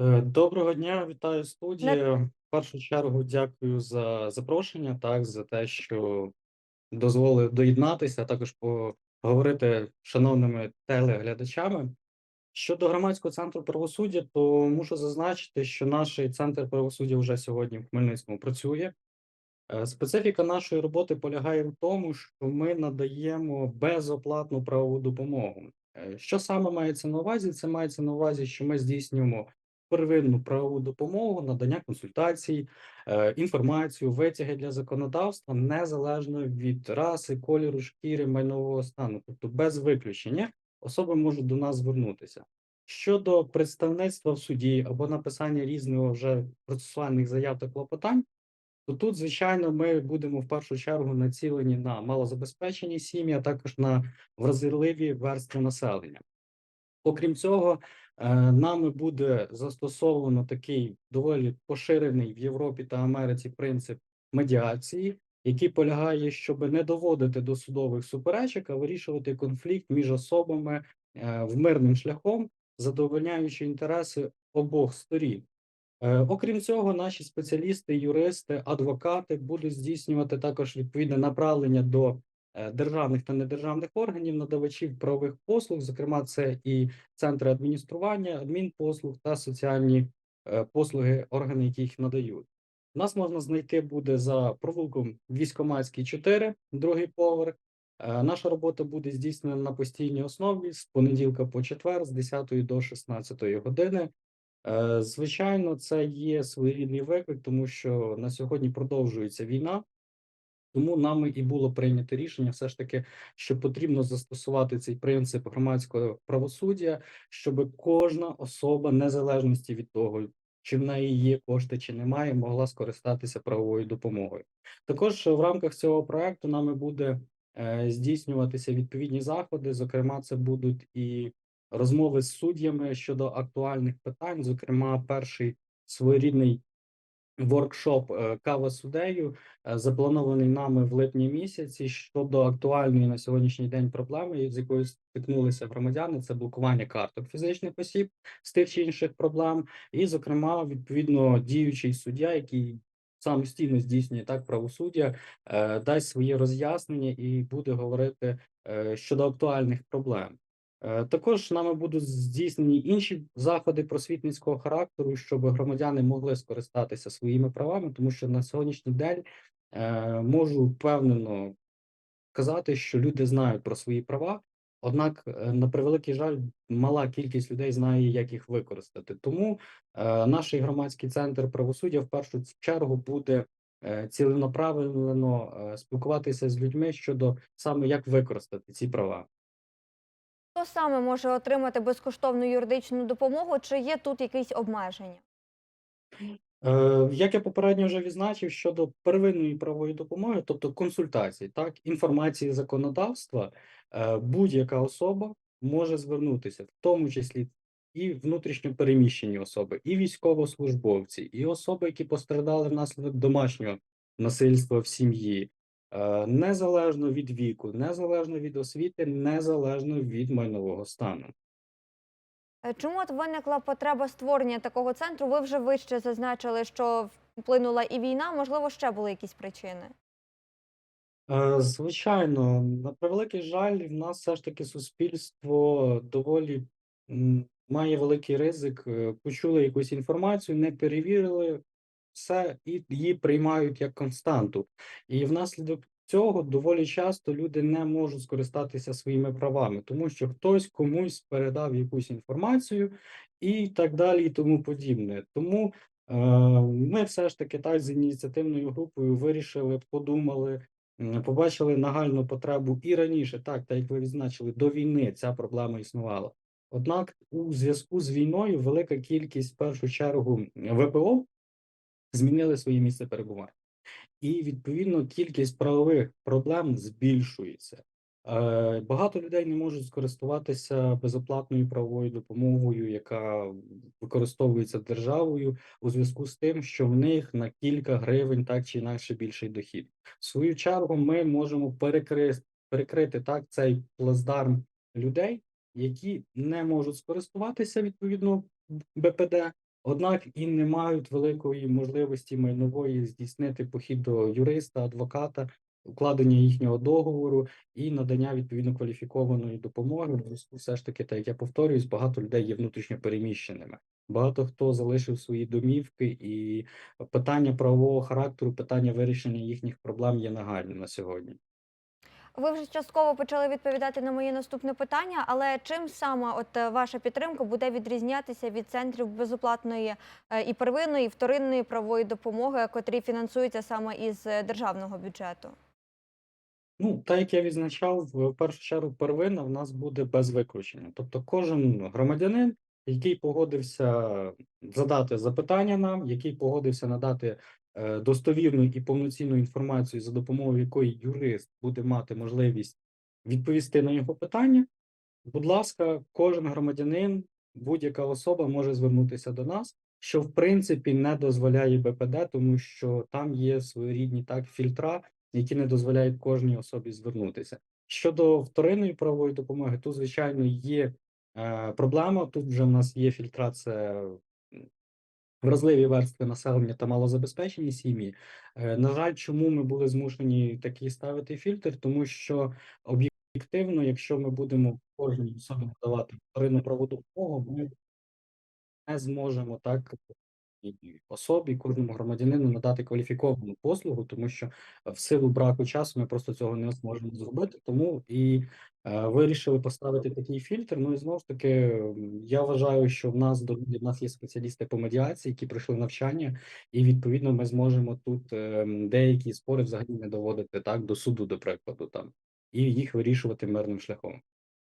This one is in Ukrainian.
Е, Доброго дня, вітаю Не студія. В першу чергу дякую за запрошення, так, за те, що дозволили доєднатися, а також поговорити з шановними телеглядачами. Щодо громадського центру правосуддя, то мушу зазначити, що наш центр правосуддя вже сьогодні в Хмельницькому працює. Е, Специфіка нашої роботи полягає в тому, що ми надаємо безоплатну правову допомогу. Е, Що саме мається на увазі? Це мається на увазі, що ми здійснюємо первинну правову допомогу, надання консультацій, е, інформацію, витяги для законодавства незалежно від раси, кольору, шкіри, майнового стану, тобто без виключення особи можуть до нас звернутися. Щодо представництва в суді або написання різного вже процесуальних заяв та клопотань. То тут, звичайно, ми будемо в першу чергу націлені на малозабезпечені сім'ї, а також на вразливі верстви населення. Окрім цього, нами буде застосовано такий доволі поширений в Європі та Америці принцип медіації, який полягає, щоб не доводити до судових суперечок, а вирішувати конфлікт між особами е, в мирним шляхом, задовольняючи інтереси обох сторін. Е, Окрім цього, наші спеціалісти, юристи, адвокати будуть здійснювати також відповідне направлення до е, державних та недержавних органів, надавачів правових послуг, зокрема, це і центри адміністрування, адмінпослуг та соціальні е, послуги, органи, які їх надають. Нас можна знайти буде за провулком Військоматський 4, другий поверх. Е, Наша робота буде здійснена на постійній основі з понеділка по четвер, з 10 до 16 години. Е, Звичайно, це є своєрідний виклик, тому що на сьогодні продовжується війна, тому нами і було прийнято рішення, все ж таки, що потрібно застосувати цей принцип громадського правосуддя, щоб кожна особа, незалежності від того, чи в неї є кошти, чи немає, могла скористатися правовою допомогою. Також в рамках цього проекту нами буде е, здійснюватися відповідні заходи. Зокрема, це будуть і розмови з суддями щодо актуальних питань. Зокрема, перший своєрідний воркшоп е, кава суддею е, запланований нами в липні місяці щодо актуальної на сьогоднішній день проблеми, з якою стикнулися громадяни. Це блокування карток фізичних осіб з тих чи інших проблем, і, зокрема, відповідно діючий суддя, який самостійно здійснює так правосуддя, е, дасть своє роз'яснення і буде говорити щодо актуальних проблем. Е, Також нами будуть здійснені інші заходи просвітницького характеру, щоб громадяни могли скористатися своїми правами, тому що на сьогоднішній день е, можу впевнено казати, що люди знають про свої права. Однак, е, на превеликий жаль, мала кількість людей знає, як їх використати. Тому наш громадський центр правосуддя в першу чергу буде е, ціленаправлено спілкуватися з людьми щодо саме як використати ці права. Хто саме може отримати безкоштовну юридичну допомогу, чи є тут якісь обмеження? Е, Як я попередньо вже відзначив щодо первинної правової допомоги, тобто консультацій, так, інформації законодавства, е, будь-яка особа може звернутися, в тому числі і внутрішньо переміщені особи, і військовослужбовці, і особи, які постраждали внаслідок домашнього насильства в сім'ї, незалежно від віку, незалежно від освіти, незалежно від майнового стану. Е, Чому от виникла потреба створення такого центру? Ви вже вище зазначили, що вплинула і війна, можливо, ще були якісь причини. Е, Звичайно, на превеликий жаль, в нас все ж таки суспільство доволі має великий ризик. е, Почули якусь інформацію, не перевірили все і її приймають як константу. І внаслідок цього доволі часто люди не можуть скористатися своїми правами, тому що хтось комусь передав якусь інформацію і так далі, і тому подібне. Тому е, ми все ж таки так з ініціативною групою вирішили, подумали. Побачили нагальну потребу і раніше, так, так як ви відзначили, до війни ця проблема існувала. Однак, у зв'язку з війною велика кількість, в першу чергу, ВПО змінили своє місце перебування, і відповідно кількість правових проблем збільшується. Е, Багато людей не можуть скористуватися безоплатною правовою допомогою, яка використовується державою у зв'язку з тим, що в них на кілька гривень так чи інакше більший дохід. В свою чергу ми можемо перекрити, перекрити так цей плацдарм людей, які не можуть скористуватися відповідно БПД, однак і не мають великої можливості майнової здійснити похід до юриста, адвоката, укладення їхнього договору і надання відповідно кваліфікованої допомоги. Все ж таки, так як я повторююсь, багато людей є внутрішньо переміщеними. Багато хто залишив свої домівки, і питання правового характеру, питання вирішення їхніх проблем є нагальним на сьогодні. Ви вже частково почали відповідати на моє наступне питання, але чим саме от е, ваша підтримка буде відрізнятися від центрів безоплатної е, і первинної, і вторинної правової допомоги, котрі фінансуються саме із е, державного бюджету? Ну, так як я відзначав, в першу чергу первинна в нас буде без виключення. Тобто кожен громадянин, який погодився задати запитання нам, який погодився надати достовірну і повноцінну інформацію, за допомогою якої юрист буде мати можливість відповісти на його питання, будь ласка, кожен громадянин, будь-яка особа може звернутися до нас, що в принципі не дозволяє БПД, тому що там є своєрідні так фільтра, які не дозволяють кожній особі звернутися. Щодо вторинної правової допомоги, тут звичайно є е, проблема. Тут вже в нас є фільтрація вразливі верстви населення та малозабезпечені сім'ї. Е, на жаль, чому ми були змушені такий ставити фільтр? Тому що об'єктивно, якщо ми будемо кожній особі надавати вторинну правову допомогу, ми не зможемо так особі, кожному громадянину надати кваліфіковану послугу, тому що е, в силу браку часу ми просто цього не зможемо зробити. Тому і е, вирішили поставити такий фільтр. Ну і знову ж таки, я вважаю, що в нас до в нас є спеціалісти по медіації, які пройшли навчання, і відповідно ми зможемо тут е, деякі спори взагалі не доводити так до суду, до прикладу, там і їх вирішувати мирним шляхом.